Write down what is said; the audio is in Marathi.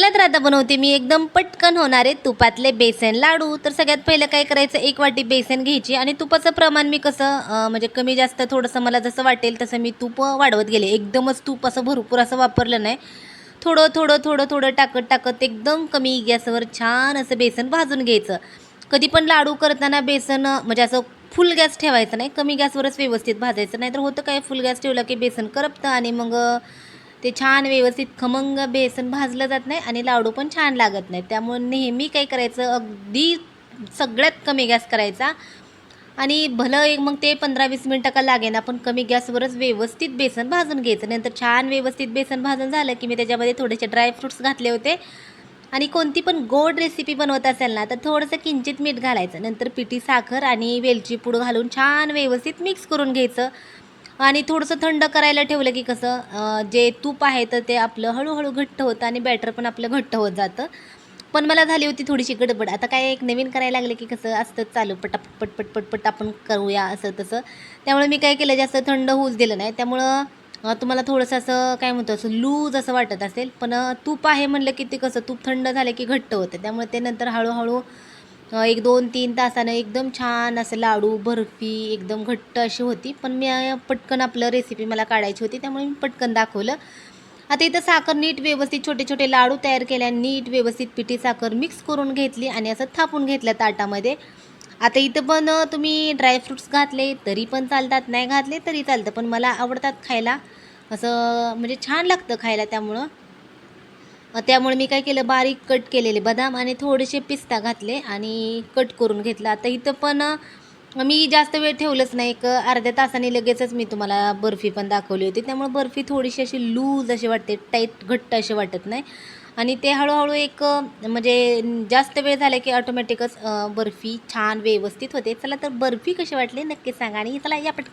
चला तर आता बनवते मी एकदम पटकन होणारे तुपातले बेसन लाडू. तर सगळ्यात पहिलं काय करायचं? एक वाटी बेसन घ्यायची आणि तुपाचं प्रमाण मी कसं म्हणजे कमी जास्त थोडंसं मला जसं वाटेल तसं मी तूप वाढवत गेले. एकदमच तूप असं भरपूर असं वापरलं नाही. थोडं थोडं थोडं थोडं टाकत टाकत एकदम कमी गॅसवर छान असं बेसन भाजून घ्यायचं. कधी पण लाडू करताना बेसन म्हणजे असं फुल गॅस ठेवायचं नाही. कमी गॅसवरच व्यवस्थित भाजायचं. नाही तर होतं काय? फुल गॅस ठेवला की बेसन करपतं आणि मग ते छान व्यवस्थित खमंग बेसन भाजलं जात नाही आणि लाडू पण छान लागत नाही. त्यामुळे नेहमी काय करायचं अगदी सगळ्यात कमी गॅस करायचा आणि भलं एक मग ते पंधरा वीस मिनटं का लागेन आपण कमी गॅसवरच व्यवस्थित बेसन भाजून घ्यायचं. नंतर छान व्यवस्थित बेसन भाजून झालं की मी त्याच्यामध्ये थोडेसे ड्रायफ्रुट्स घातले होते. आणि कोणती पण गोड रेसिपी बनवत असेल ना तर थोडंसं किंचित मीठ घालायचं. नंतर पिठी साखर आणि वेलची पूड घालून छान व्यवस्थित मिक्स करून घ्यायचं. आणि थोडंसं थंड करायला ठेवलं की कसं जे तूप आहे तर ते आपलं हळूहळू घट्ट होतं आणि बॅटर पण आपलं घट्ट होत जातं. पण मला झाली होती थोडीशी गडबड. आता काय एक नवीन करायला लागलं की कसं असतं चालू पटापट पटपट पटपट आपण करूया असं तसं. त्यामुळे मी काय केलं जास्त थंड होऊच दिलं नाही. त्यामुळं तुम्हाला थोडंसं असं काय म्हणतो असं लूज असं वाटत असेल. पण तूप आहे म्हणलं की ते कसं तूप थंड झालं की घट्ट होतं. त्यामुळे ते नंतर हळूहळू एक दोन तीन तासानं एकदम छान असं लाडू बर्फी एकदम घट्ट अशी होती. पण मी पटकन आपलं रेसिपी मला काढायची होती त्यामुळे मी पटकन दाखवलं. आता इथं साखर नीट व्यवस्थित छोटे छोटे लाडू तयार केल्या नीट व्यवस्थित पिठी साखर मिक्स करून घेतली आणि असं थापून घेतलं ताटामध्ये. आता इथं पण तुम्ही ड्रायफ्रुट्स घातले तरी पण चालतात. नाही घातले तरी चालतं. पण मला आवडतात खायला. असं म्हणजे छान लागतं खायला त्यामुळं. त्यामुळे मी काय केलं बारीक कट केलेले बदाम आणि थोडेसे पिस्ता घातले आणि कट करून घेतलं. आता इथं पण मी जास्त वेळ ठेवलंच नाही. एक अर्ध्या तासाने लगेचच मी तुम्हाला बर्फी पण दाखवली होती. त्यामुळे बर्फी थोडीशी अशी लूज अशी वाटते टाईट घट्ट अशी वाटत नाही. आणि ते हळूहळू एक म्हणजे जास्त वेळ झाला की ऑटोमॅटिकच बर्फी छान व्यवस्थित होते. चला तर बर्फी कशी वाटली नक्की सांगा आणि चला या पट